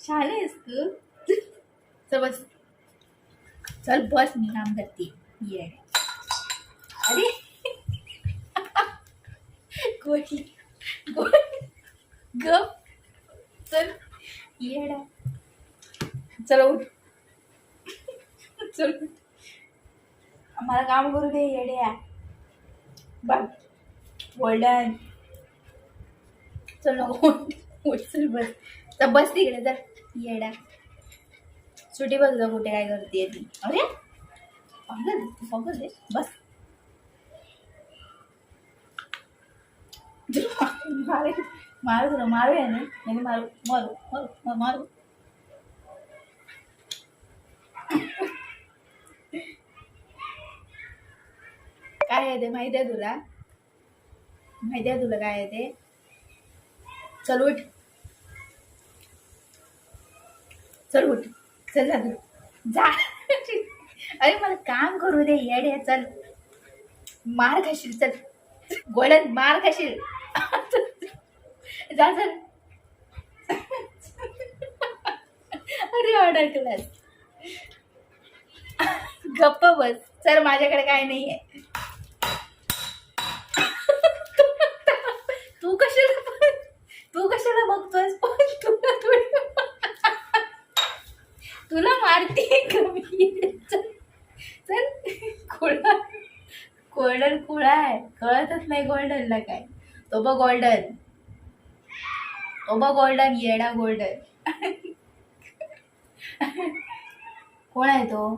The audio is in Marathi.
शाळे चल बस. चल बस मी काम करते. ये. अरे. चल. येडा. चल उठ. चल मला काम करू दे येड्या. बाय वडन चल उठ. उठ बस. तर बस तिकडे तर येडा. सुटी बघ जा कुठे काय करते ती? अरे पागल पागल बस. मारे मारू तुला मारू आहे ना नाही मारू मारू मारू मारू मारू. काय आहे ते? माहिती आहे तुला? माहिती आहे तुला काय आहे ते? चल उठ. चल उठ. चल जा जा. अरे मला काम करू दे. येडे चल. मार खाशील. चल. गोळ्यात मार खाशील. जा चल. अरे ऑर्डर क्लास गप्प बस. सर माझ्याकडे काय नाही आहे तू कशाला तू कशाला बघतोयस तुला थोडी तुला मारते कमी. चल कोळा गोल्डन कोळा आहे. कळतच नाही गोल्डनला काय. तो बघ गोल्डन. तो बघ गोल्डन येडा गोल्डन. कोण आहे तो?